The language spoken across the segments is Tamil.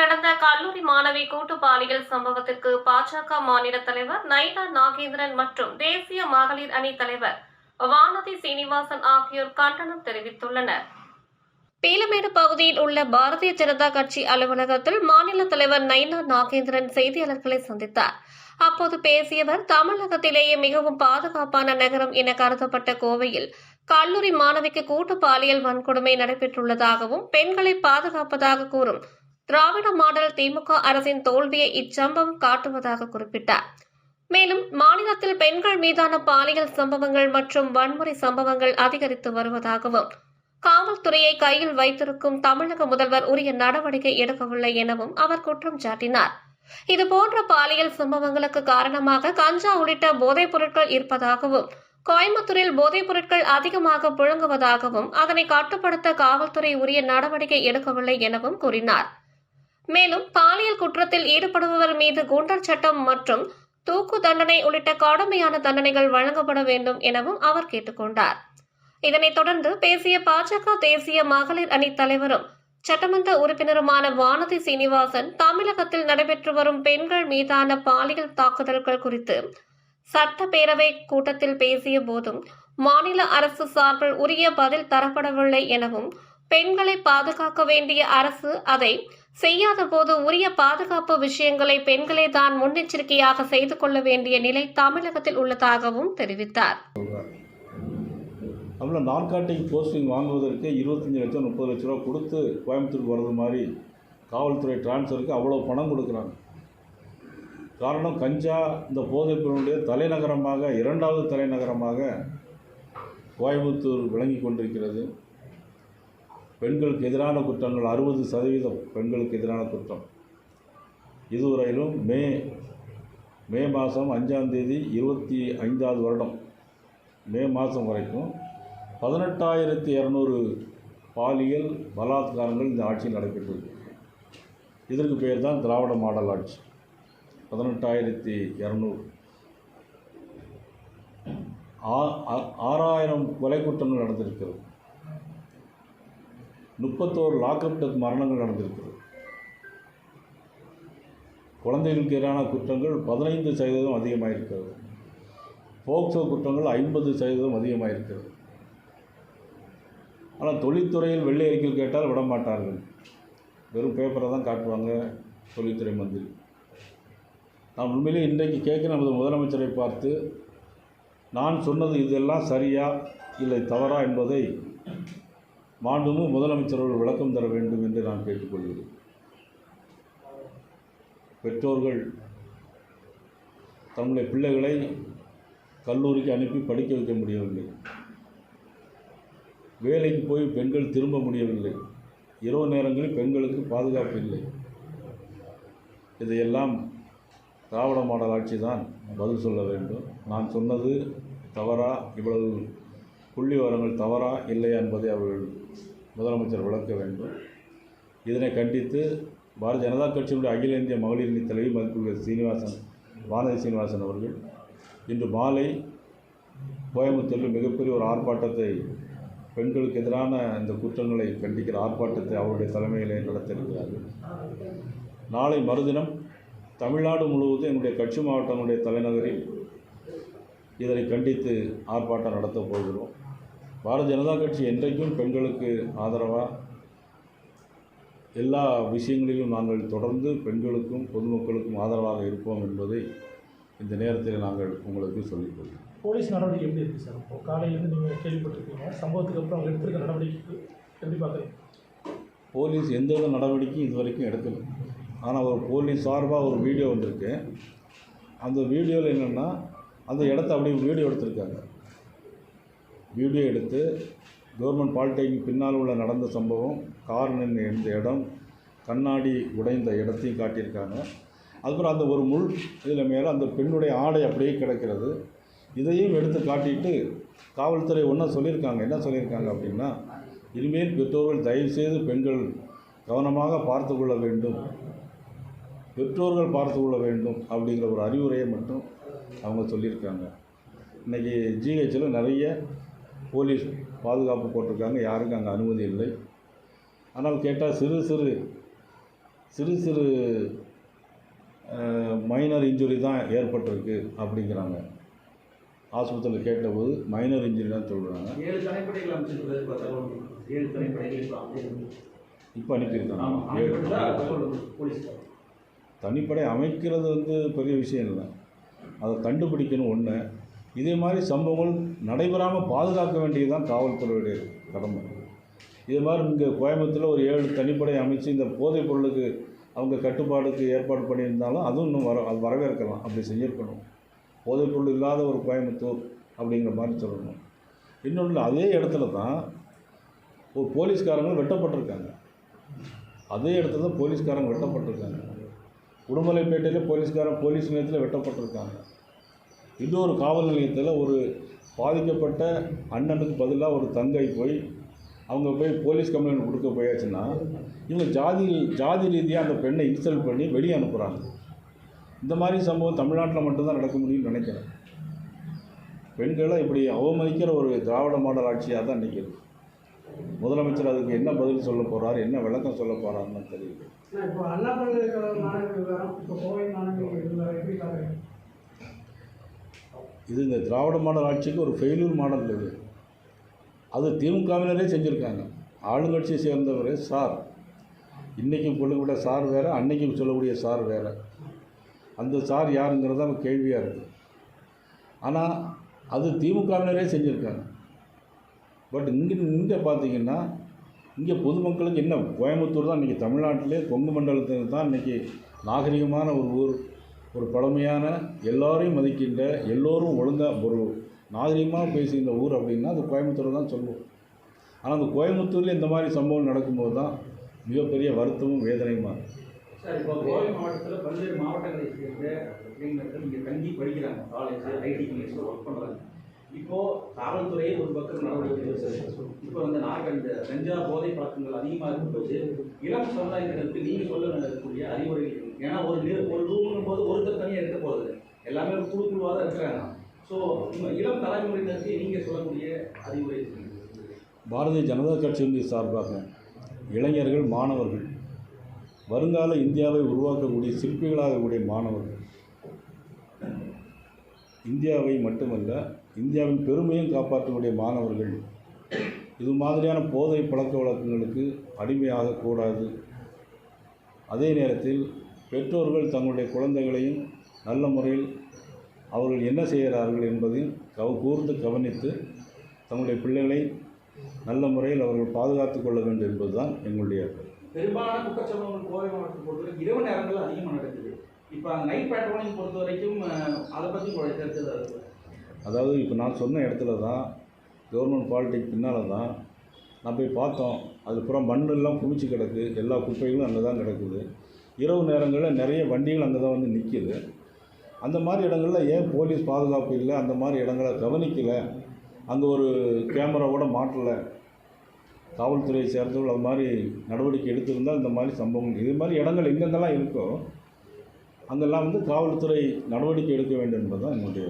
நடந்த கல்லூரி மாணவி கூட்டு பாலியல் சம்பவத்திற்கு பாஜக மாநில தலைவர் நைனா நாகேந்திரன் மற்றும் தேசிய மகளிர் அணி தலைவர் வானதி சீனிவாசன் ஆகியோர் கண்டனம் தெரிவித்துள்ளனர். பீலமேடு பகுதியில் உள்ள பாரதிய ஜனதா கட்சி அலுவலகத்தில் மாநில தலைவர் நைனா நாகேந்திரன் செய்தியாளர்களை சந்தித்தார். அப்போது பேசியவர் தமிழகத்திலேயே மிகவும் பாதுகாப்பான நகரம் என கருதப்பட்ட கோவையில் கல்லூரி மாணவிக்கு கூட்டு பாலியல் வன்கொடுமை நடைபெற்றுள்ளதாகவும் பெண்களை பாதுகாப்பதாக கூறும் திராவிட மாடல் திமுக அரசின் தோல்வியை இச்சம்பவம் காட்டுவதாக குறிப்பிட்டார். மேலும் மாநிலத்தில் பெண்கள் மீதான பாலியல் சம்பவங்கள் மற்றும் வன்முறை சம்பவங்கள் அதிகரித்து வருவதாகவும் காவல்துறையை கையில் வைத்திருக்கும் தமிழக முதல்வர் உரிய நடவடிக்கை எடுக்கவில்லை எனவும் அவர் குற்றம் சாட்டினார். இதுபோன்ற பாலியல் சம்பவங்களுக்கு காரணமாக கஞ்சா உள்ளிட்ட போதைப் பொருட்கள் இருப்பதாகவும் கோயம்புத்தூரில் போதைப் பொருட்கள் அதிகமாக புழங்குவதாகவும் அதனை கட்டுப்படுத்த காவல்துறை உரிய நடவடிக்கை எடுக்கவில்லை எனவும் கூறினார். மேலும் பாலியல் குற்றத்தில் ஈடுபடுபவர் மீது குண்டர் சட்டம் மற்றும் தூக்கு தண்டனை உள்ளிட்ட கடுமையான தண்டனைகள் வழங்கப்பட வேண்டும் எனவும் அவர் கேட்டுக்கொண்டார். இதனைத் தொடர்ந்து பேசிய பாஜக தேசிய மகளிர் அணி தலைவரும் சட்டமன்ற உறுப்பினருமான வானதி சீனிவாசன் தமிழகத்தில் நடைபெற்று வரும் பெண்கள் மீதான பாலியல் தாக்குதல்கள் குறித்து சட்டப்பேரவை கூட்டத்தில் பேசிய போதும் மாநில அரசு சார்பில் உரிய பதில் தரப்படவில்லை எனவும் பெண்களை பாதுகாக்க வேண்டிய அரசு அதை செய்யாத போது உரிய பாதுகாப்பு விஷயங்களை பெண்களே தான் முன்னெச்சரிக்கையாக செய்து கொள்ள வேண்டிய நிலை தமிழகத்தில் உள்ளதாகவும் தெரிவித்தார். நம்மள நார்காட்டிக் போஸ்டிங் வாங்குவதற்கு இருபத்தஞ்சி லட்சம் முப்பது லட்ச ரூபா கொடுத்து கோயம்புத்தூருக்கு வர்றது மாதிரி காவல்துறை டிரான்ஸ்ஃபருக்கு அவ்வளோ பணம் கொடுக்குறாங்க. காரணம் கஞ்சா இந்த போதைப் பொருளுடைய தலைநகரமாக இரண்டாவது தலைநகரமாக கோயம்புத்தூர் விளங்கி கொண்டிருக்கிறது. பெண்களுக்கு எதிரான குற்றங்கள் அறுபது சதவீதம் பெண்களுக்கு எதிரான குற்றம். இதுவரையிலும் மே மே மாதம் அஞ்சாந்தேதி இருபத்தி ஐந்தாவது வருடம் மே மாதம் வரைக்கும் பதினெட்டாயிரத்தி இரநூறு பாலியல் பலாத்காரங்கள் இந்த ஆட்சியில் நடைபெற்றிருக்கு. இதற்கு பேர் தான் திராவிட மாடல் ஆட்சி பதினெட்டாயிரத்தி இரநூறு. ஆ- ஆ- ஆறாயிரம் கொலை குற்றங்கள் நடந்திருக்கிறது. முப்பத்தோரு லாக்அப் டெத் மரணங்கள் நடந்திருக்கிறது. குழந்தைகளுக்கு எதிரான குற்றங்கள் பதினைந்து சதவீதம் அதிகமாக இருக்கிறது போக்சோ குற்றங்கள் ஐம்பது சதவீதம் அதிகமாக இருக்கிறது ஆனால் தொழில்துறையில் வெள்ளை அறிக்கையில் கேட்டால் விடமாட்டார்கள் வெறும் பேப்பரை தான் காட்டுவாங்க தொழில்துறை மந்திரி. நான் உண்மையிலே இன்றைக்கு கேட்க நமது முதலமைச்சரை பார்த்து நான் சொன்னது இதெல்லாம் சரியா இல்லை தவறா என்பதை மாண்புமு முதலமைச்சர் அவர்கள் விளக்கம் தர வேண்டும் என்று நான் கேட்டுக்கொள்கிறேன். பெற்றோர்கள் தங்களுடைய பிள்ளைகளை கல்லூரிக்கு அனுப்பி படிக்க வைக்க முடியவில்லை. வேலைக்கு போய் பெண்கள் திரும்ப முடியவில்லை. இரவு நேரங்களில் பெண்களுக்கு பாதுகாப்பு இல்லை. இதையெல்லாம் திராவிட மாடல் ஆட்சி தான் பதில் சொல்ல வேண்டும். நான் சொன்னது தவறா இவ்வளவு புள்ளி விவரங்கள் தவறா இல்லையா என்பதை அவர்கள் முதலமைச்சர் விளக்க வேண்டும். இதனை கண்டித்து பாரதிய ஜனதா கட்சியினுடைய அகில இந்திய மகளிர் அணி தலைவி மதிப்புள்ள சீனிவாசன் வானதி சீனிவாசன் அவர்கள் இன்று மாலை கோயம்புத்தூரில் மிகப்பெரிய ஒரு ஆர்ப்பாட்டத்தை பெண்களுக்கு எதிரான இந்த குற்றங்களை கண்டிக்கிற ஆர்ப்பாட்டத்தை அவருடைய தலைமையிலே நடத்தியிருக்கிறார்கள். நாளை மறுதினம் தமிழ்நாடு முழுவதும் என்னுடைய கட்சி மாவட்டங்களுடைய தலைநகரில் இதனை கண்டித்து ஆர்ப்பாட்டம் நடத்தப் போகிறோம். பாரதிய ஜனதா கட்சி என்றைக்கும் பெண்களுக்கு ஆதரவாக எல்லா விஷயங்களிலும் நாங்கள் தொடர்ந்து பெண்களுக்கும் பொதுமக்களுக்கும் ஆதரவாக இருப்போம் என்பதை இந்த நேரத்தில் நாங்கள் உங்களுக்கு சொல்லிக் கொள்கிறோம். போலீஸ் நடவடிக்கை எப்படி இருக்குது சார்? இப்போ காலையிலேருந்து நீங்கள் கேள்விப்பட்டிருக்கீங்க. சம்பவத்துக்கு அப்புறம் அவங்க எடுத்திருக்க நடவடிக்கை எப்படி பார்க்குறீங்க? போலீஸ் எந்தவித நடவடிக்கையும் இது வரைக்கும் எடுக்கல. ஆனால் ஒரு போலீஸ் சார்பாக ஒரு வீடியோ வந்திருக்கு. அந்த வீடியோவில் என்னென்னா அந்த இடத்த அப்படியே வீடியோ எடுத்திருக்காங்க. வீடியோ எடுத்து கவர்மெண்ட் பாலிடெக்னிக் பின்னால் உள்ள நடந்த சம்பவம் கார் நின்று இருந்த இடம் கண்ணாடி உடைந்த இடத்தையும் காட்டியிருக்காங்க. அதுக்கப்புறம் அந்த ஒரு முள் இதில் மேலே அந்த பெண்ணுடைய ஆடை அப்படியே கிடக்கிறது. இதையும் எடுத்து காட்டிட்டு காவல்துறை ஒன்றா சொல்லியிருக்காங்க. என்ன சொல்லியிருக்காங்க அப்படின்னா இனிமேல் பெற்றோர்கள் தயவுசெய்து பெண்கள் கவனமாக பார்த்து கொள்ள வேண்டும். பெற்றோர்கள் பார்த்து கொள்ள வேண்டும் அப்படிங்கிற ஒரு அறிவுரையை மட்டும் அவங்க சொல்லியிருக்காங்க. இன்றைக்கி ஜிஹெச்சில் நிறைய போலீஸ் பாதுகாப்பு போட்டிருக்காங்க. யாருக்கும் அங்கே அனுமதி இல்லை. ஆனால் கேட்டால் சிறு சிறு சிறு சிறு மைனர் இன்ஜுரி தான் ஏற்பட்டிருக்கு அப்படிங்கிறாங்க. ஆஸ்பத்திரியில் கேட்டபோது மைனர் இன்ஜுரி தான் சொல்கிறாங்க இப்போ அனுப்பியிருக்காங்க. தனிப்படை அமைக்கிறது வந்து பெரிய விஷயம் இல்லை. அதை கண்டுபிடிக்கணும் ஒன்று இதே மாதிரி சம்பவங்கள் நடைபெறாமல் பாதுகாக்க வேண்டியது தான் காவல்துறையுடைய கடமை. இதே மாதிரி இங்கே கோயம்புத்தூரில் ஒரு ஏழு தனிப்படை அமைச்சு இந்த போதைப் பொருளுக்கு அவங்க கட்டுப்பாடுக்கு ஏற்பாடு பண்ணியிருந்தாலும் அதுவும் இன்னும் வர அது வரவேற்கலாம். அப்படி செஞ்சிருக்கணும் போதைப் பொருள் இல்லாத ஒரு கோயம்புத்தூர் அப்படிங்கிற மாதிரி சொல்லணும். இன்னொன்று அதே இடத்துல தான் ஒரு போலீஸ்காரங்க வெட்டப்பட்டிருக்காங்க. அதே இடத்துல தான் போலீஸ்காரங்க வெட்டப்பட்டிருக்காங்க. உடுமலைப்பேட்டையில் போலீஸ்காரன் போலீஸ் நிலையத்தில் வெட்டப்பட்டிருக்காங்க. இன்னொரு காவல் நிலையத்தில் ஒரு பாதிக்கப்பட்ட அண்ணனுக்கு பதிலாக ஒரு தங்கை போய் அவங்க போய் போலீஸ் கம்ப்ளைண்ட் கொடுக்க போயாச்சுன்னா இவங்க ஜாதி ஜாதி ரீதியாக அந்த பெண்ணை இன்சல்ட் பண்ணி வெளியே அனுப்புகிறாங்க இந்த மாதிரி சம்பவம் தமிழ்நாட்டில் மட்டும்தான் நடக்க முடியும்னு நினைக்கிறேன். பெண்களை இப்படி அவமதிக்கிற ஒரு திராவிட மாடல் ஆட்சியாக தான் நிற்கிது முதலமைச்சர் அதுக்கு என்ன பதில் சொல்ல போகிறார் என்ன விளக்கம் சொல்ல போகிறாருன்னு தெரியல இப்போ அண்ணா பல்கலைக்கழக மாணவர்கள் விவரம் இப்போ கோவை மாணவர்கள் விவரம் எப்படி பார்க்குறீங்க இது இந்த திராவிட மாடல் ஆட்சிக்கு ஒரு ஃபெயிலூர் மாடல் இது. அது திமுகவினரே செஞ்சுருக்காங்க. ஆளுங்கட்சியை சேர்ந்தவர் சார். இன்றைக்கும் சொல்லக்கூடிய சார் வேறு அன்னைக்கும் சொல்லக்கூடிய சார் வேறு. அந்த சார் யாருங்கிறது தான் கேள்வியாக இருக்குது ஆனால் அது திமுகவினரே செஞ்சுருக்காங்க. பட் இங்கே இங்கே பார்த்தீங்கன்னா இங்கே பொதுமக்களுக்கு என்ன கோயம்புத்தூர் தான் இன்றைக்கி தமிழ்நாட்டிலே கொங்கு மண்டலத்தில் தான் இன்றைக்கி நாகரிகமான ஒரு ஊர். ஒரு பழமையான எல்லாரையும் மதிக்கின்ற எல்லோரும் ஒழுங்காக ஒரு நாகரிகமாக பேசுகின்ற ஊர் அப்படின்னா அது கோயம்புத்தூர் தான் சொல்லுவோம். ஆனால் அந்த கோயம்புத்தூரில் இந்த மாதிரி சம்பவம் நடக்கும்போது தான் மிகப்பெரிய வருத்தமும் வேதனையுமா சார் இப்போ கோவை மாவட்டத்தில் பல்வேறு மாவட்டங்களை சேர்ந்த இளைஞர்கள் இங்கே தங்கி படிக்கிறாங்க. காலேஜ் ஐடி கம்பெனிஸில் ஒர்க் பண்ணுறாங்க இப்போ காவல்துறையே ஒரு பக்கம் நடவடிக்கை இப்போ வந்து நாங்கள் இந்த கஞ்சா போதை பழக்கங்கள் அதிகமாக இருக்கும்போது இளம் சமுதாயத்தினருக்கு நீங்கள் சொல்லக்கூடிய அறிவுரைகள் ஏன்னா ஒரு நிறு ஒரு ரூம்னும் போது ஒருத்தர் தனியாக இருக்க போகிறது எல்லாமே ஒரு குழு குழுவாக தான் இருக்கிறாங்க. ஸோ இளம் தலைமுறையினருக்கு நீங்கள் சொல்லக்கூடிய அறிவுரை பாரதிய ஜனதா கட்சியினுடைய சார்பாக இளைஞர்கள் மாணவர்கள் வருங்கால இந்தியாவை உருவாக்கக்கூடிய சிற்பிகளாகக்கூடிய மாணவர்கள். இந்தியாவை மட்டுமல்ல இந்தியாவின் பெருமையும் காப்பாற்றக்கூடிய மாணவர்கள். இது மாதிரியான போதை பழக்க வழக்கங்களுக்கு அடிமையாகக்கூடாது. அதே நேரத்தில் பெற்றோர்கள் தங்களுடைய குழந்தைகளையும் நல்ல முறையில் அவர்கள் என்ன செய்கிறார்கள் என்பதையும் கவ கூர்ந்து கவனித்து தங்களுடைய பிள்ளைகளை நல்ல முறையில் அவர்கள் பாதுகாத்துக் கொள்ள வேண்டும் என்பதுதான் எங்களுடைய பெரும்பாலான குற்றச்சம்பவங்கள் கோவை மாவட்டத்தை பொறுத்தவரை இரவு நேரங்கள் அதிகமாக நடக்குது. இப்போ நைட் பேட்ரோலிங் பொறுத்த வரைக்கும் அதை பற்றி கருத்து? அதாவது இப்போ நான் சொன்ன இடத்துல தான் கவர்மெண்ட் பாலிடெக் பின்னால் தான் நான் போய் பார்த்தோம். அதுக்கப்புறம் மண்ணெல்லாம் குமிச்சு கிடக்கு. எல்லா குப்பைகளும் அங்கே தான் கிடக்குது. இரவு நேரங்களில் நிறைய வண்டிகள் அங்கே தான் வந்து நிற்கிது அந்த மாதிரி இடங்களில் ஏன் போலீஸ் பாதுகாப்பு இல்லை அந்த மாதிரி இடங்களை கவனிக்கலை அங்கே ஒரு கேமராவோட மாட்டலை காவல்துறையை சேர்ந்தவர்கள் அது மாதிரி நடவடிக்கை எடுத்திருந்தால் இந்த மாதிரி சம்பவம் இது மாதிரி இடங்கள் எங்கெங்கெல்லாம் இருக்கோ அங்கெல்லாம் வந்து காவல்துறை நடவடிக்கை எடுக்க வேண்டும் என்பது தான் என்னுடைய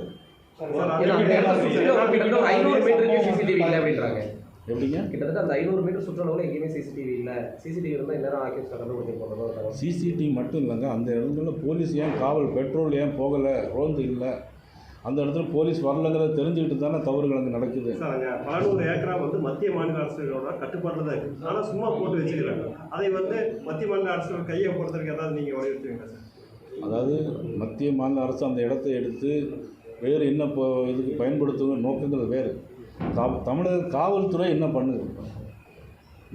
எப்படிங்க? கிட்டத்தட்ட அந்த ஐநூறு மீட்டர் சுற்றுலாவில் எங்கேயுமே சிசிடிவி இல்லை. சிசிடிவி இருந்தால் இந்நேரம் ஆக்கியம் கண்டுபிடிச்சி போகிறதோ சிசிடிவி மட்டும் இல்லைங்க. அந்த இடத்துல போலீஸ் ஏன் காவல் பெட்ரோல் ஏன் போகலை? ரோந்து இல்லை. அந்த இடத்துல போலீஸ் வரலங்கிறத தெரிஞ்சுக்கிட்டு தானே தவறுகள் அங்கே நடக்குது. சார் அங்கே பல நூறு ஏக்கரா வந்து மத்திய மாநில அரசுகளோட கட்டுப்பாட்டில் தான் இருக்குது ஆனால் சும்மா போட்டு வச்சுக்கிறாங்க. அதை வந்து மத்திய மாநில அரசுகள் கையை பொறுத்தவரைக்கும் ஏதாவது நீங்கள் வலியுறுத்துவீங்களா சார்? அதாவது மத்திய மாநில அரசு அந்த இடத்தை எடுத்து வேறு என்ன இப்போ இதுக்கு பயன்படுத்துங்க நோக்கங்கிறது வேறு. கா தமிழக காவல்துறை என்ன பண்ணுது?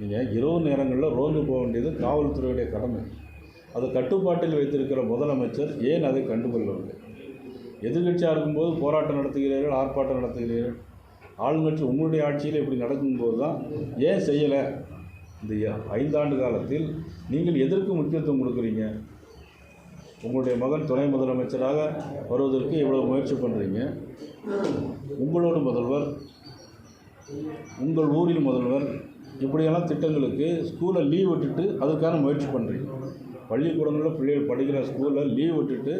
நீங்கள் இரவு நேரங்களில் ரோந்து போக வேண்டியது காவல்துறையுடைய கடமை. அதை கட்டுப்பாட்டில் வைத்திருக்கிற முதலமைச்சர் ஏன் அதை கண்டுகொள்ளவில்லை? எதிர்கட்சியாக இருக்கும்போது போராட்டம் நடத்துகிறீர்கள் ஆர்ப்பாட்டம் நடத்துகிறீர்கள். ஆளுங்கட்சி உங்களுடைய ஆட்சியில் இப்படி நடக்கும்போது தான் ஏன் செய்யலை? இந்த ஐந்தாண்டு காலத்தில் நீங்கள் எதற்கு முக்கியத்துவம் கொடுக்குறீங்க? உங்களுடைய மகன் துணை முதலமைச்சராக வருவதற்கு இவ்வளவு முயற்சி பண்ணுறீங்க உங்களோட முதல்வர் உங்கள் ஊரில் முதல்வர் இப்படியெல்லாம் திட்டங்களுக்கு ஸ்கூலை லீவ் விட்டுட்டு அதுக்கான முயற்சி பண்ணுறீங்க பள்ளிக்கூடங்களில் பிள்ளைகள் படிக்கிற ஸ்கூலில் லீவ் விட்டுட்டு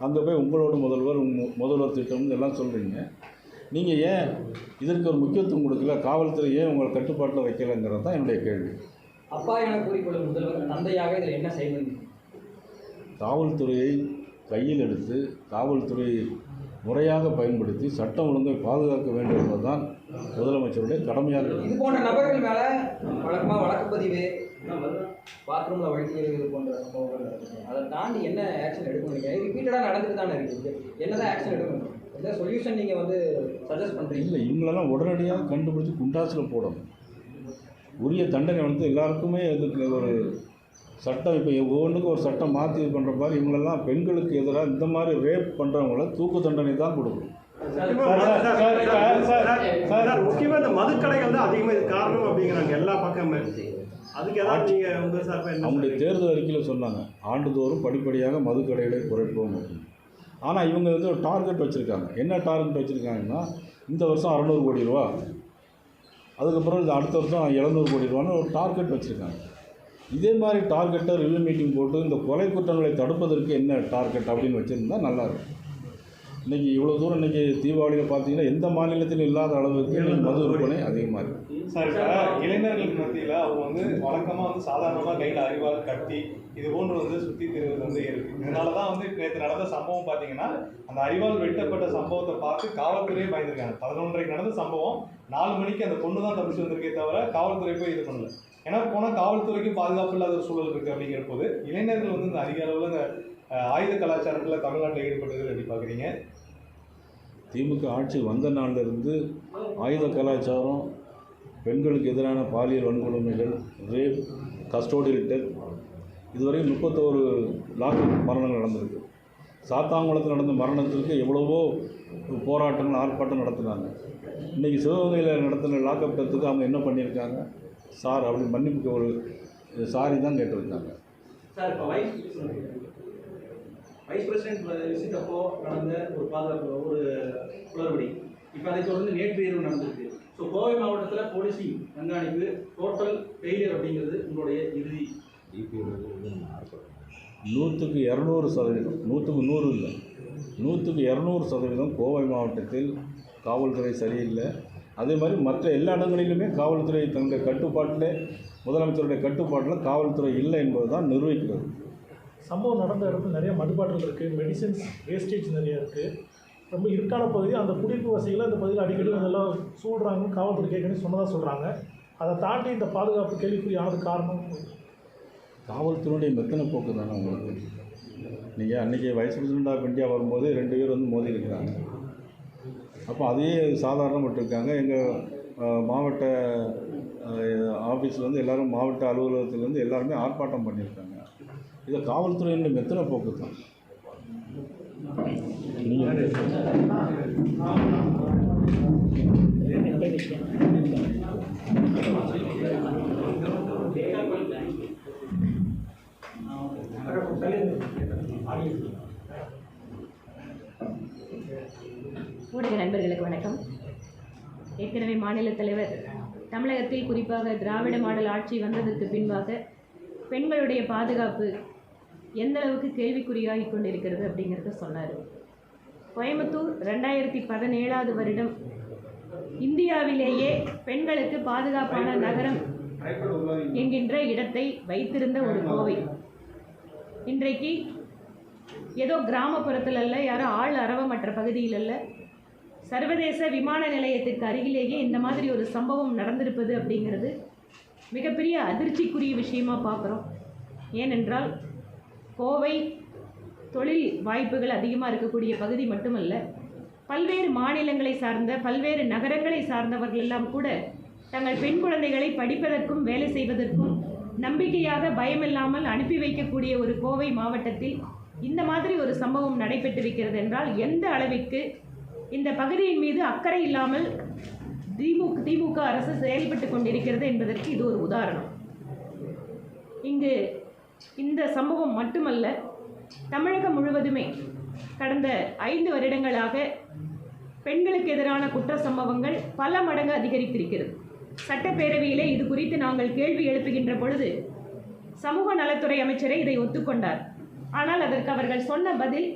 அங்கே போய் உங்களோட முதல்வர் முதல்வர் திட்டம்னு எல்லாம் சொல்கிறீங்க நீங்கள் ஏன் இதற்கு ஒரு முக்கியத்துவம் கொடுக்கல? காவல்துறை ஏன் உங்களை கட்டுப்பாட்டில் வைக்கலைங்கிறது தான் என்னுடைய கேள்வி. அப்பா என கூறிக்கொள்ளும் முதல்வர் தந்தையாக இதில் என்ன செய்ய காவல்துறையை கையில் எடுத்து காவல்துறையை முறையாக பயன்படுத்தி சட்டம் ஒழுங்கை பாதுகாக்க வேண்டும் என்பதுதான் முதலமைச்சருடைய கடமையாக இது இருக்கிறது போன்ற நபர்கள் மேல வழக்கமா வழக்கு பதிவு பாத்ரூம்ல வழக்கு இது போன்ற சம்பவங்கள். அதை தாண்டி என்ன ஆக்ஷன் எடுக்க முடியும் ரிப்பீட்டடாக நடந்துட்டு தானே இருக்குது என்னதான் ஆக்ஷன் எடுக்கணும்? என்ன சொல்யூஷன் நீங்க வந்து சஜஸ்ட் பண்றீங்க? இல்லை இவங்களெல்லாம் உடனடியாக கண்டுபிடிச்சி குண்டாசில் போடணும். உரிய தண்டனை வந்து எல்லாருக்குமே இதுக்கு ஒரு சட்டம் இப்போ ஒவ்வொன்றுக்கும் ஒரு சட்டம் மாற்றி இது பண்ணுற மாதிரி இவங்களெல்லாம் பெண்களுக்கு எதிராக இந்த மாதிரி ரேப் பண்ணுறவங்கள தூக்கு தண்டனை தான் கொடுக்கணும். சார் முக்கியமா இந்த மதுக்கடைகள் தான் அதிகமா இது காரணம் அப்படிங்கிறாங்க எல்லா பக்கமே அவங்களுடைய? தேர்தல் அறிக்கையில் சொன்னாங்க. ஆண்டுதோறும் படிப்படியாக மதுக்கடைகளை குறைப்போம் ஆனால் இவங்க வந்து ஒரு டார்கெட் வச்சுருக்காங்க. என்ன டார்கெட் வச்சுருக்காங்கன்னா இந்த வருஷம் அறநூறு கோடி ரூபா. அதுக்கப்புறம் இது அடுத்த வருஷம் எழுநூறு கோடி ரூபான்னு ஒரு டார்கெட் வச்சுருக்காங்க. இதே மாதிரி டார்கெட்டை ரிவ்யூ மீட்டிங் போட்டு இந்த கொலை குற்றங்களை தடுப்பதற்கு என்ன டார்கெட் அப்படின்னு வச்சுருந்தா நல்லாயிருக்கும் இன்றைக்கி இவ்வளோ தூரம் இன்றைக்கி தீபாவளியில் பார்த்தீங்கன்னா எந்த மாநிலத்திலும் இல்லாத அளவுக்கு மது விற்பனை அதிகமாக இருக்குது சார் இளைஞர்களுக்கு மத்தியில் அவங்க வந்து வழக்கமாக வந்து சாதாரணமாக கையில் அறிவால் கட்டி இது போன்று வந்து சுற்றி திரிவது வந்து இருக்கு இதனால தான் வந்து நேற்று நடந்த சம்பவம் பார்த்தீங்கன்னா அந்த அறிவால் வெட்டப்பட்ட சம்பவத்தை பார்த்து காவல்துறையே பயந்துருக்காங்க. பதினொன்றரைக்கு நடந்த சம்பவம் நாலு மணிக்கு அந்த பொண்ணு தான் தப்பிச்சு வந்திருக்கே தவிர காவல்துறை போய் இது பண்ணல. ஏன்னா போனால் காவல்துறைக்கு பாதுகாப்பு இல்லாத ஒரு சூழல் இருக்குது அப்படிங்கிற போது இளைஞர்கள் வந்து இந்த அதிக அளவில் இந்த ஆயுத கலாச்சாரத்தில் தமிழ்நாட்டில் ஈடுபட்டது எப்படி பார்க்குறீங்க திமுக ஆட்சி வந்த நாளிலிருந்து ஆயுத கலாச்சாரம் பெண்களுக்கு எதிரான பாலியல் வன்கொடுமைகள் ரேப் கஸ்டோடியல் டெத் இதுவரை முப்பத்தோரு லாக்அப் மரணங்கள் நடந்திருக்கு. சாத்தாங்குளத்தில் நடந்த மரணத்திற்கு எவ்வளவோ போராட்டங்கள் ஆர்ப்பாட்டம் நடத்தினாங்க. இன்றைக்கி சிவகங்கையில் நடத்தின லாக்அப் டெத்துக்கு அவங்க என்ன பண்ணியிருக்காங்க? சார் அப்படி மன்னிப்புக்கு ஒரு சாரி தான் கேட்டிருக்காங்க சார் இப்போ வைஸ் வைஸ் பிரசிடென்ட் விசிட் அப்போ நடந்த ஒரு பாதுகாப்பு ஒரு குளறுபடி. இப்போ அதை தொடர்ந்து நேற்று இரவு நடந்திருக்கு. ஸோ கோவை மாவட்டத்தில் போலீசிங் கண்காணிப்பு டோட்டல் ஃபெயிலியர் அப்படிங்கிறது உங்களுடைய இறுதி. நூற்றுக்கு இரநூறு சதவீதம். நூற்றுக்கு நூறு இல்லை. நூற்றுக்கு இரநூறு சதவீதம் கோவை மாவட்டத்தில் காவல்துறை சரியில்லை. அதே மாதிரி மற்ற எல்லா இடங்களிலுமே காவல்துறை தன்னுடைய கட்டுப்பாட்டில் முதலமைச்சருடைய கட்டுப்பாட்டில் காவல்துறை இல்லை என்பது தான் நிரூபிக்கிறது. சம்பவம் நடந்த இடத்துல நிறைய மதுபாட்டில் இருக்குது மெடிசின்ஸ் வேஸ்டேஜ் நிறைய இருக்குது ரொம்ப இருட்டான பகுதி அந்த குடியிருப்பு வசதிகளை அந்த பகுதியில் அடிக்கடி அதெல்லாம் சூடுறாங்க காவல்துறை கேட்கணும்னு சொன்னதாக சொல்கிறாங்க அதை தாண்டி இந்த பாதுகாப்பு கேள்விக்குறி ஆனது காரணம்? காவல்துறையுடைய மெத்தனை போக்கு தானே உங்களுக்கு? நீங்கள் அன்றைக்கி வைஸ் பிரசிடென்ட் ஆஃப் இந்தியா வரும்போது ரெண்டு பேர் வந்து மோதி இருக்கிறாங்க அப்போ அதையே சாதாரணப்பட்டிருக்காங்க எங்கள் மாவட்ட ஆஃபீஸில் வந்து எல்லாரும் மாவட்ட அலுவலகத்துலேருந்து எல்லாருமே ஆர்ப்பாட்டம் பண்ணியிருக்காங்க. இதை காவல்துறையினுடைய மெத்தனை போக்கு தான். நீங்கள் ஊடக நண்பர்களுக்கு வணக்கம். ஏற்கனவே மாநில தலைவர் தமிழகத்தில் குறிப்பாக திராவிட மாடல் ஆட்சி வந்ததற்கு பின்பாக பெண்களுடைய பாதுகாப்பு எந்த அளவுக்கு கேள்விக்குறியாகி கொண்டிருக்கிறது அப்படிங்கிறத சொன்னார். கோயம்புத்தூர் ரெண்டாயிரத்தி பதினேழாவது வருடம் இந்தியாவிலேயே பெண்களுக்கு பாதுகாப்பான நகரம் என்கின்ற இடத்தை வைத்திருந்த ஒரு கோவை. இன்றைக்கு ஏதோ கிராமப்புறத்தில் அல்ல யாரும் ஆள் அரவமற்ற பகுதியில் அல்ல சர்வதேச விமான நிலையத்திற்கு அருகிலேயே இந்த மாதிரி ஒரு சம்பவம் நடந்திருப்பது அப்படிங்கிறது மிகப்பெரிய அதிர்ச்சிக்குரிய விஷயமா பார்க்குறோம். ஏனென்றால் கோவை தொழில் வாய்ப்புகள் அதிகமாக இருக்கக்கூடிய பகுதி மட்டுமல்ல பல்வேறு மாநிலங்களை சார்ந்த பல்வேறு நகரங்களை சார்ந்தவர்கள் எல்லாம் கூட தங்கள் பெண் குழந்தைகளை படிப்பதற்கும் வேலை செய்வதற்கும் நம்பிக்கையாக பயமில்லாமல் அனுப்பி வைக்கக்கூடிய ஒரு கோவை மாவட்டத்தில் இந்த மாதிரி ஒரு சம்பவம் நடைபெற்றிருக்கிறது என்றால் எந்த அளவிற்கு இந்த பகுதியின் மீது அக்கறை இல்லாமல் திமுக திமுக அரசு செயல்பட்டு கொண்டிருக்கிறது என்பதற்கு இது ஒரு உதாரணம். இங்கு இந்த சம்பவம் மட்டுமல்ல தமிழகம் முழுவதுமே கடந்த ஐந்து வருடங்களாக பெண்களுக்கு எதிரான குற்ற சம்பவங்கள் பல மடங்கு அதிகரித்திருக்கிறது. சட்டப்பேரவையிலே இது குறித்து நாங்கள் கேள்வி எழுப்புகின்ற பொழுது சமூக நலத்துறை அமைச்சரே இதை ஒத்துக்கொண்டார். ஆனால் அதற்கு அவர்கள் சொன்ன பதில்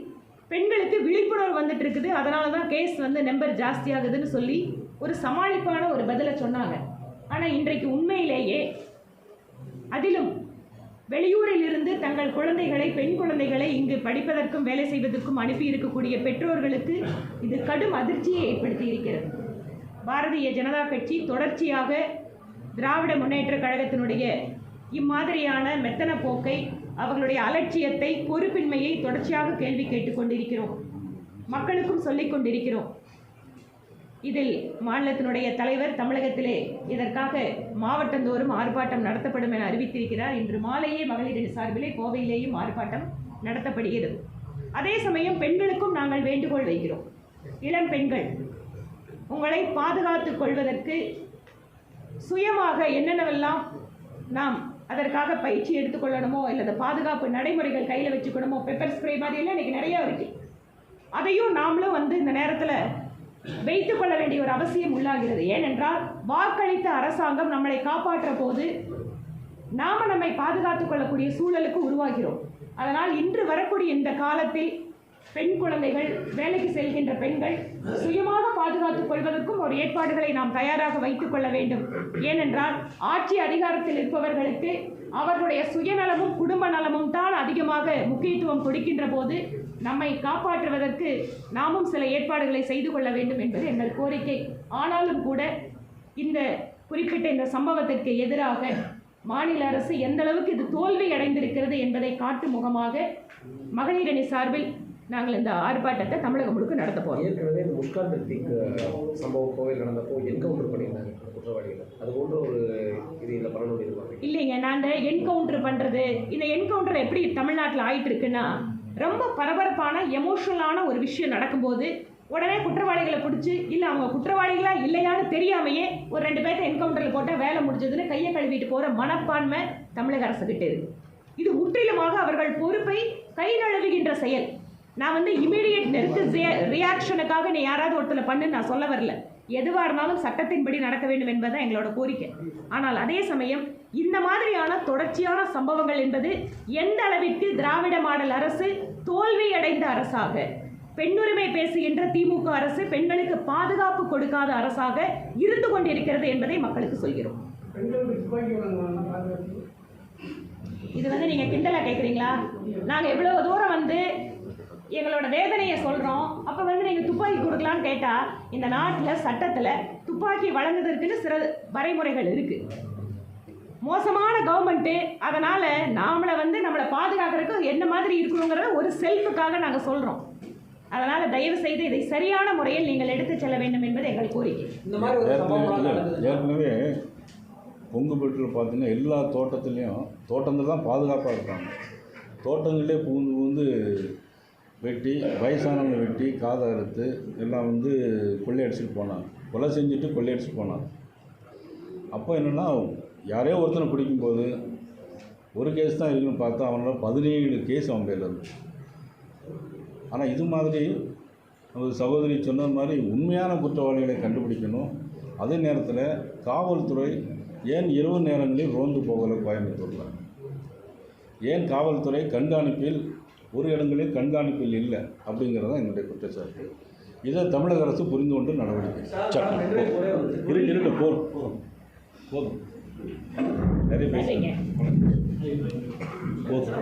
விழிப்புணர்வு வந்துட்டு இருக்குது அதனால தான் கேஸ் வந்து நம்பர் ஜாஸ்தியாகுதுன்னு சொல்லி ஒரு சமாளிப்பான ஒரு பதிலை சொன்னாங்க. ஆனால் இன்றைக்கு உண்மையிலேயே அதிலும் வெளியூரில் இருந்து தங்கள் குழந்தைகளை பெண் குழந்தைகளை இங்கு படிப்பதற்கும் வேலை செய்வதற்கும் அனுப்பி இருக்கக்கூடிய பெற்றோர்களுக்கு இது கடும் அதிர்ச்சியை ஏற்படுத்தி இருக்கிறது. பாரதிய ஜனதா கட்சி தொடர்ச்சியாக திராவிட முன்னேற்ற கழகத்தினுடைய இம்மாதிரியான மெத்தன போக்கை அவர்களுடைய அலட்சியத்தை பொறுப்பின்மையை தொடர்ச்சியாக கேள்வி கேட்டுக்கொண்டிருக்கிறோம் மக்களுக்கும் சொல்லிக் கொண்டிருக்கிறோம். இதில் மாநிலத்தினுடைய தலைவர் தமிழகத்திலே இதற்காக மாவட்டந்தோறும் ஆர்ப்பாட்டம் நடத்தப்படும் என அறிவித்திருக்கிறார். இன்று மாலையே மகளிர் சார்பிலே கோவையிலேயும் ஆர்ப்பாட்டம் நடத்தப்படுகிறது. அதே சமயம் பெண்களுக்கும் நாங்கள் வேண்டுகோள் வைக்கிறோம். இளம் பெண்கள் உங்களை பாதுகாத்துக் கொள்வதற்கு சுயமாக என்னென்னவெல்லாம் நாம் அதற்காக பயிற்சி எடுத்துக்கொள்ளணுமோ அல்லது பாதுகாப்பு நடைமுறைகள் கையில் வச்சுக்கணுமோ பெப்பர் ஸ்ப்ரே மாதிரியெல்லாம் இன்றைக்கி நிறையா இருக்குது அதையும் நாமளும் வந்து இந்த நேரத்தில் வைத்துக் கொள்ள வேண்டிய ஒரு அவசியம் உள்ளாகிறது. ஏனென்றால் வாக்களித்த அரசாங்கம் நம்மளை காப்பாற்ற போது நாம் நம்மை பாதுகாத்துக் கொள்ளக்கூடிய சூழலுக்கு உருவாகிறோம். அதனால் இன்று வரக்கூடிய இந்த காலத்தில் பெண் குழந்தைகள் வேலைக்கு செல்கின்ற பெண்கள் சுயமாக பாதுகாத்துக் கொள்வதற்கும் ஒரு ஏற்பாடுகளை நாம் தயாராக வைத்துக் கொள்ள வேண்டும். ஏனென்றால் ஆட்சி அதிகாரத்தில் இருப்பவர்களுக்கு அவர்களுடைய சுயநலமும் குடும்ப நலமும் தான் அதிகமாக முக்கியத்துவம் கொடுக்கின்ற போது நம்மை காப்பாற்றுவதற்கு நாமும் சில ஏற்பாடுகளை செய்து கொள்ள வேண்டும் என்பது எங்கள் கோரிக்கை. ஆனாலும் கூட இந்த குறிப்பிட்ட இந்த சம்பவத்திற்கு எதிராக மாநில அரசு எந்த அளவுக்கு இது தோல்வி அடைந்திருக்கிறது என்பதை காட்டும் முகமாக மகளிர் அணி சார்பில் நாங்கள் இந்த ஆர்ப்பாட்டத்தை தமிழகம் முழுக்க நடத்த போகிறோம் ஏற்கனவே இந்த முஸ்கான் ரித்திக் சம்பவம் கோவில் நடந்தப்போ என்கவுண்டர் பண்ணியிருந்தாங்க குற்றவாளிகளை. அது போன்ற ஒரு இது இதில் பண்ணணும் இல்லைங்க நான் இந்த என்கவுண்டர் பண்ணுறது இந்த என்கவுண்டர் எப்படி தமிழ்நாட்டில் ஆயிட்டு இருக்குன்னா ரொம்ப பரபரப்பான எமோஷனலான ஒரு விஷயம் நடக்கும்போது உடனே குற்றவாளிகளை பிடிச்சி இல்லை அவங்க குற்றவாளிகளா இல்லையான்னு தெரியாமையே ஒரு ரெண்டு பேர்த்த என்கவுண்டரில் போட்டால் வேலை முடிஞ்சதுன்னு கையை கழுவிட்டு போகிற மனப்பான்மை தமிழக அரசுகிட்ட இருக்கு. இது முற்றிலுமாக அவர்கள் பொறுப்பை கை நழுவுகின்ற செயல். நான் வந்து இமீடியட் நெருக்கு ரியாக்ஷனுக்காக நீ யாராவது ஒருத்தர் பண்ணு நான் சொல்ல வரல. எதுவாக இருந்தாலும் சட்டத்தின்படி நடக்க வேண்டும் என்பதுதான் எங்களோட கோரிக்கை. ஆனால் அதே சமயம் இந்த மாதிரியான தொடர்ச்சியான சம்பவங்கள் என்பது எந்த அளவிற்கு திராவிட மாடல் அரசு தோல்வியடைந்த அரசாக பெண்ணுரிமை பேசுகின்ற திமுக அரசு பெண்களுக்கு பாதுகாப்பு கொடுக்காத அரசாக இருந்து கொண்டிருக்கிறது என்பதை மக்களுக்கு சொல்கிறோம். இது வந்து நீங்கள் கிண்டலாக கேட்குறீங்களா நாங்கள் எவ்வளோ தூரம் வந்து எங்களோட வேதனையை சொல்கிறோம் அப்போ வந்து நீங்கள் துப்பாக்கி கொடுக்கலான்னு கேட்டால் இந்த நாட்டில் சட்டத்தில் துப்பாக்கி வழங்குவதற்குன்னு சில வரைமுறைகள் இருக்குது மோசமான கவர்மெண்ட்டு அதனால் நாமளை வந்து நம்மளை பாதுகாக்கிறதுக்கு என்ன மாதிரி இருக்கணுங்கிறத ஒரு செல்ஃபுக்காக நாங்கள் சொல்கிறோம் அதனால் தயவு செய்து இதை சரியான முறையில் நீங்கள் எடுத்துச் செல்ல வேண்டும் என்பது எங்கள் கோரிக்கை. இந்த மாதிரி ஒரு சம்பவம் ஏற்கனவே ஏற்கனவே பொங்குபெட்டில் பார்த்தீங்கன்னா எல்லா தோட்டத்துலேயும் தோட்டங்கள் தான் பாதுகாப்பாக இருப்பாங்க தோட்டங்களே பூந்து பூந்து வெட்டி வயசானவங்க வெட்டி காதை அறுத்து எல்லாம் வந்து கொள்ளையடிச்சிட்டு போனாங்க. கொலை செஞ்சுட்டு கொள்ளையடிச்சிட்டு போனாங்க. அப்போ என்னென்னா யாரையோ ஒருத்தனை பிடிக்கும்போது ஒரு கேஸ் தான் இருக்குன்னு பார்த்தா அவனோட பதினேழு கேஸ் அவன் பேரில் இருந்து ஆனால் இது மாதிரி ஒரு சகோதரி சொன்ன மாதிரி உண்மையான குற்றவாளிகளை கண்டுபிடிக்கணும். அதே நேரத்தில் காவல்துறை ஏன் இரவு நேரங்களில் ரோந்து போகலை கோயம்புத்தூரில்? ஏன் காவல்துறை கண்காணிப்பில் ஒரு இடங்களில் கண்காணிப்பில் இல்லை அப்படிங்கிறது தான் என்னுடைய குற்றச்சாட்டு. இதை தமிழக அரசு புரிந்து கொண்டு நடவடிக்கை. சட்டம். இரு இருக்க போதும் போதும். நிறைய. பேசுங்க போதும்.